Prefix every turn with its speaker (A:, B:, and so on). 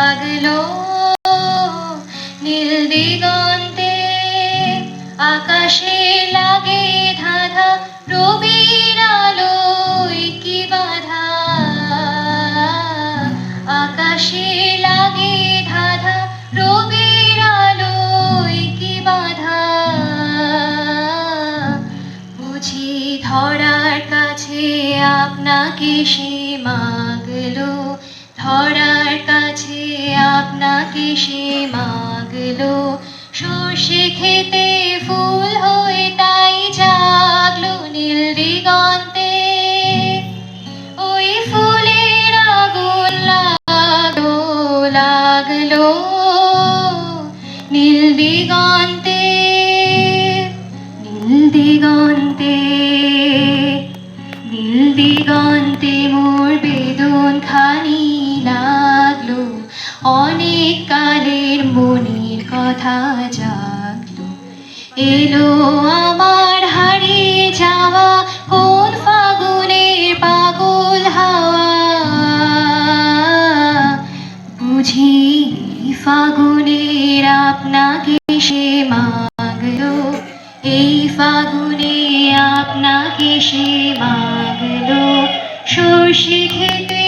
A: লাগল নীল দিগন্তে, আকাশে লাগে ধাঁধা, রবির আলোয় কি বাধা? আকাশে লাগে ধাঁধা, রবির আলোয় কি বাধা? বুঝি ধরার কাছে আপনাকে সে মাগলো, ধরার কাছে আপনাকে সে মাগলো। সর্ষে খেতে ফুল হয়ে, তাই জাগলো নীল দিগন্তে। ওই ফুলের আগুন লাগল লাগল নীল দিগন্তে নীল দিগন্তে নীল দিগন্তে মোর বেদন লাগল অনেক কালের মনের কথা জাগলো। এলো আমার হারিয়ে যাওয়া কোন ফাগুনের পাগল হাওয়া। বুঝি ফাগুনের আপনাকে সে মাগলো। এই ফাগুনে আপনাকে সে মাগলো। সর্ষে খেতে